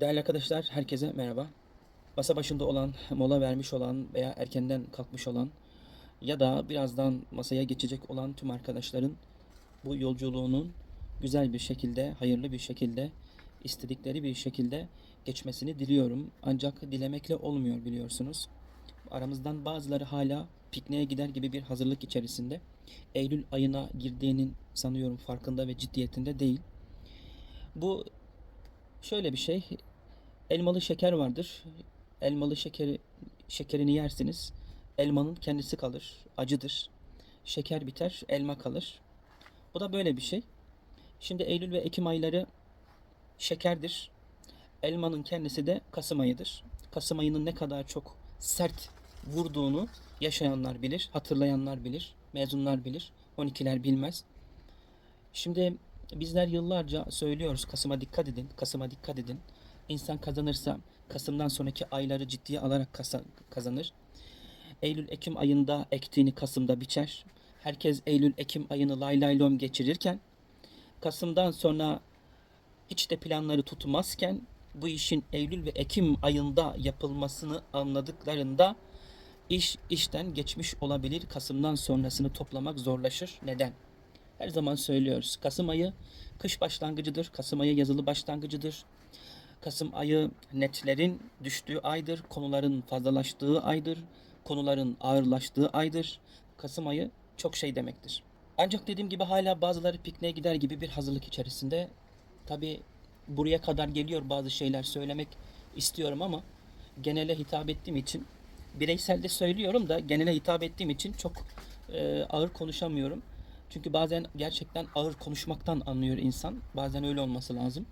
Değerli arkadaşlar, herkese merhaba. Masa başında olan, mola vermiş olan veya erkenden kalkmış olan ya da birazdan masaya geçecek olan tüm arkadaşların bu yolculuğunun güzel bir şekilde, hayırlı bir şekilde, istedikleri bir şekilde geçmesini diliyorum. Ancak dilemekle olmuyor biliyorsunuz. Aramızdan bazıları hala pikniğe gider gibi bir hazırlık içerisinde. Eylül ayına girdiğinin sanıyorum farkında ve ciddiyetinde değil. Bu şöyle bir şey. Elmalı şeker vardır. Elmalı şekeri şekerini yersiniz. Elmanın kendisi kalır. Acıdır. Şeker biter, elma kalır. Bu da böyle bir şey. Şimdi Eylül ve Ekim ayları şekerdir. Elmanın kendisi de Kasım ayıdır. Kasım ayının ne kadar çok sert vurduğunu yaşayanlar bilir, hatırlayanlar bilir, mezunlar bilir, 12'ler bilmez. Şimdi bizler yıllarca söylüyoruz Kasım'a dikkat edin, Kasım'a dikkat edin. İnsan kazanırsa Kasım'dan sonraki ayları ciddiye alarak kazanır. Eylül-Ekim ayında ektiğini Kasım'da biçer. Herkes Eylül-Ekim ayını lay lay lom geçirirken Kasım'dan sonra hiç de planları tutmazken bu işin Eylül ve Ekim ayında yapılmasını anladıklarında iş işten geçmiş olabilir. Kasım'dan sonrasını toplamak zorlaşır. Neden? Her zaman söylüyoruz. Kasım ayı kış başlangıcıdır. Kasım ayı yazılı başlangıcıdır. Kasım ayı netlerin düştüğü aydır. Konuların fazlalaştığı aydır. Konuların ağırlaştığı aydır. Kasım ayı çok şey demektir. Ancak dediğim gibi hala bazıları pikniğe gider gibi bir hazırlık içerisinde. Tabi buraya kadar geliyor bazı şeyler söylemek istiyorum ama genele hitap ettiğim için bireyselde söylüyorum da genele hitap ettiğim için çok e, ağır konuşamıyorum. Çünkü bazen gerçekten ağır konuşmaktan anlıyor insan. Bazen öyle olması lazım.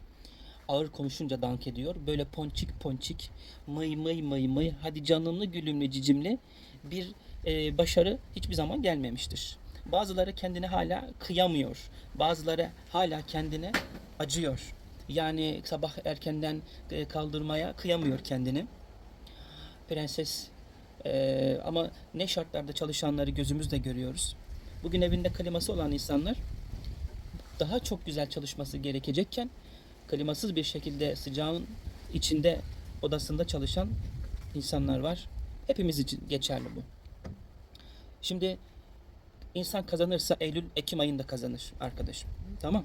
Ağır konuşunca dank ediyor. Böyle ponçik ponçik, mıy mıy mıy mıy, hadi canımlı gülümlü cicimli bir e, başarı hiçbir zaman gelmemiştir. Bazıları kendine hala kıyamıyor. Bazıları hala kendine acıyor. Yani sabah erkenden e, kaldırmaya kıyamıyor kendini. Prenses e, ama ne şartlarda çalışanları gözümüzle görüyoruz. Bugün evinde kliması olan insanlar daha çok güzel çalışması gerekecekken klimasız bir şekilde sıcağın içinde odasında çalışan insanlar var. Hepimiz için geçerli bu. Şimdi insan kazanırsa Eylül Ekim ayında kazanır arkadaşım. Tamam?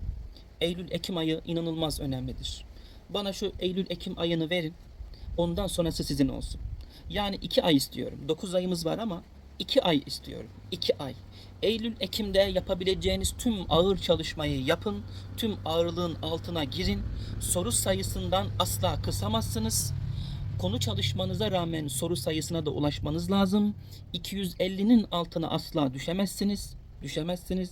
Eylül Ekim ayı inanılmaz önemlidir. Bana şu Eylül Ekim ayını verin. Ondan sonrası sizin olsun. Yani iki ay istiyorum. Dokuz ayımız var ama iki ay istiyorum. İki ay. Eylül Ekim'de yapabileceğiniz tüm ağır çalışmayı yapın. Tüm ağırlığın altına girin. Soru sayısından asla kısamazsınız. Konu çalışmanıza rağmen soru sayısına da ulaşmanız lazım. 250'nin altına asla düşemezsiniz. Düşemezsiniz.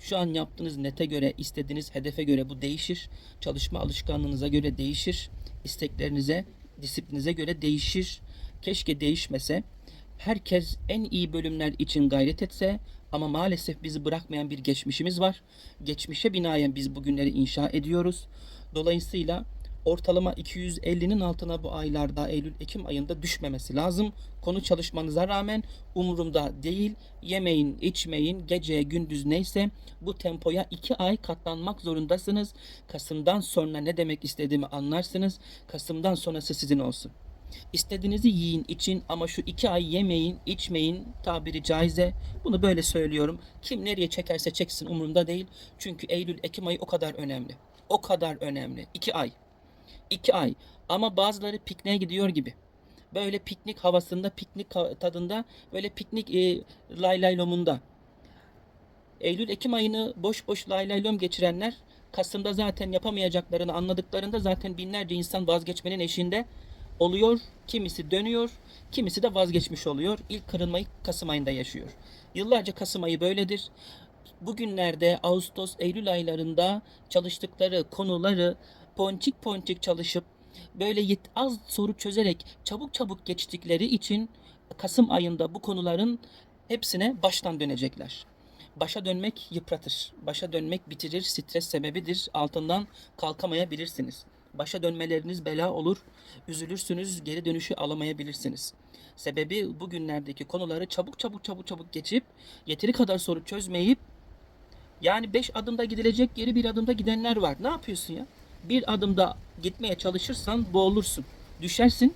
Şu an yaptığınız nete göre, istediğiniz hedefe göre bu değişir. Çalışma alışkanlığınıza göre değişir. İsteklerinize, disiplinize göre değişir. Keşke değişmese. Herkes en iyi bölümler için gayret etse ama maalesef bizi bırakmayan bir geçmişimiz var. Geçmişe binaen biz bugünleri inşa ediyoruz. Dolayısıyla ortalama 250'nin altına bu aylarda Eylül-Ekim ayında düşmemesi lazım. Konu çalışmanıza rağmen umurumda değil. Yemeyin, içmeyin, gece, gündüz neyse bu tempoya 2 ay katlanmak zorundasınız. Kasım'dan sonra ne demek istediğimi anlarsınız. Kasım'dan sonrası sizin olsun. İstediğinizi yiyin, için ama şu iki ay yemeyin, içmeyin tabiri caize. Bunu böyle söylüyorum. Kim nereye çekerse çeksin umurumda değil. Çünkü Eylül, Ekim ayı o kadar önemli. O kadar önemli. İki ay. İki ay. Ama bazıları pikniğe gidiyor gibi. Böyle piknik havasında, piknik tadında, böyle piknik e, lay lay lomunda. Eylül, Ekim ayını boş boş lay lay lom geçirenler Kasım'da zaten yapamayacaklarını anladıklarında zaten binlerce insan vazgeçmenin eşiğinde oluyor. Kimisi dönüyor, kimisi de vazgeçmiş oluyor. İlk kırılmayı Kasım ayında yaşıyor. Yıllarca Kasım ayı böyledir. Bugünlerde Ağustos, Eylül aylarında çalıştıkları konuları ponçik ponçik çalışıp böyle yet- az soru çözerek çabuk çabuk geçtikleri için Kasım ayında bu konuların hepsine baştan dönecekler. Başa dönmek yıpratır. Başa dönmek bitirir, stres sebebidir. Altından kalkamayabilirsiniz. Başa dönmeleriniz bela olur. Üzülürsünüz, geri dönüşü alamayabilirsiniz. Sebebi bugünlerdeki konuları çabuk çabuk çabuk çabuk geçip yeteri kadar soru çözmeyip yani 5 adımda gidilecek yeri bir adımda gidenler var. Ne yapıyorsun ya? Bir adımda gitmeye çalışırsan boğulursun. Düşersin,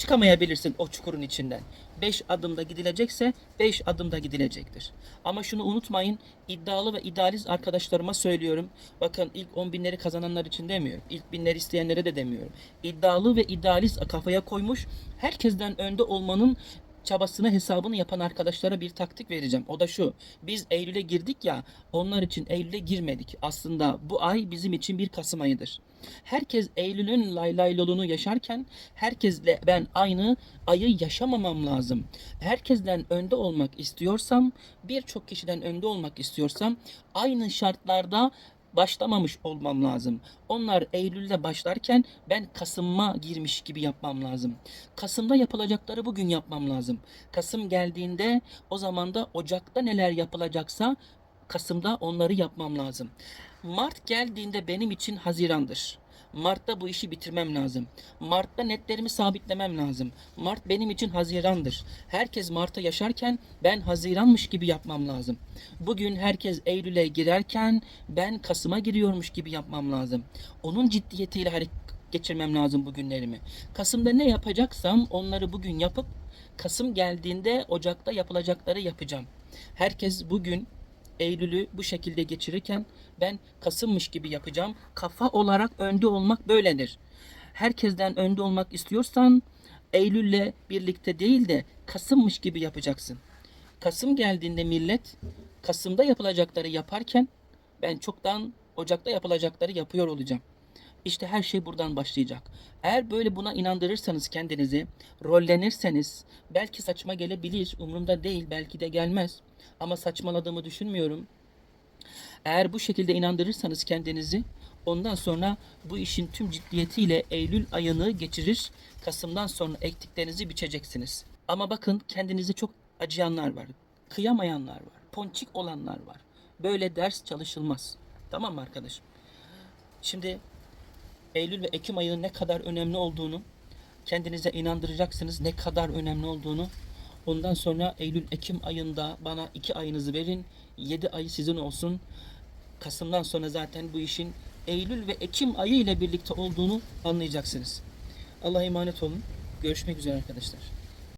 çıkamayabilirsin o çukurun içinden. 5 adımda gidilecekse 5 adımda gidilecektir. Ama şunu unutmayın iddialı ve idealist arkadaşlarıma söylüyorum. Bakın ilk 10 binleri kazananlar için demiyorum. İlk binleri isteyenlere de demiyorum. İddialı ve idealist kafaya koymuş herkesten önde olmanın çabasını hesabını yapan arkadaşlara bir taktik vereceğim. O da şu. Biz Eylül'e girdik ya onlar için Eylül'e girmedik. Aslında bu ay bizim için bir Kasım ayıdır. Herkes Eylül'ün laylayloluğunu yaşarken herkesle ben aynı ayı yaşamamam lazım. Herkesten önde olmak istiyorsam, birçok kişiden önde olmak istiyorsam aynı şartlarda başlamamış olmam lazım. Onlar Eylül'de başlarken ben Kasım'a girmiş gibi yapmam lazım. Kasım'da yapılacakları bugün yapmam lazım. Kasım geldiğinde o zaman da Ocak'ta neler yapılacaksa Kasım'da onları yapmam lazım. Mart geldiğinde benim için Haziran'dır. Mart'ta bu işi bitirmem lazım. Mart'ta netlerimi sabitlemem lazım. Mart benim için Haziran'dır. Herkes Mart'ta yaşarken ben Haziran'mış gibi yapmam lazım. Bugün herkes Eylül'e girerken ben Kasım'a giriyormuş gibi yapmam lazım. Onun ciddiyetiyle hareket geçirmem lazım bu günlerimi. Kasım'da ne yapacaksam onları bugün yapıp Kasım geldiğinde Ocak'ta yapılacakları yapacağım. Herkes bugün Eylül'ü bu şekilde geçirirken ben Kasım'mış gibi yapacağım. Kafa olarak önde olmak böyledir. Herkesten önde olmak istiyorsan Eylül'le birlikte değil de Kasım'mış gibi yapacaksın. Kasım geldiğinde millet Kasım'da yapılacakları yaparken ben çoktan Ocak'ta yapılacakları yapıyor olacağım. İşte her şey buradan başlayacak. Eğer böyle buna inandırırsanız kendinizi, rollenirseniz belki saçma gelebilir, umurumda değil, belki de gelmez. Ama saçmaladığımı düşünmüyorum. Eğer bu şekilde inandırırsanız kendinizi, ondan sonra bu işin tüm ciddiyetiyle Eylül ayını geçirir, Kasım'dan sonra ektiklerinizi biçeceksiniz. Ama bakın kendinizi çok acıyanlar var, kıyamayanlar var, ponçik olanlar var. Böyle ders çalışılmaz. Tamam mı arkadaşım? Şimdi Eylül ve Ekim ayının ne kadar önemli olduğunu kendinize inandıracaksınız. Ne kadar önemli olduğunu. Ondan sonra Eylül Ekim ayında bana iki ayınızı verin. Yedi ayı sizin olsun. Kasım'dan sonra zaten bu işin Eylül ve Ekim ayı ile birlikte olduğunu anlayacaksınız. Allah'a emanet olun. Görüşmek üzere arkadaşlar.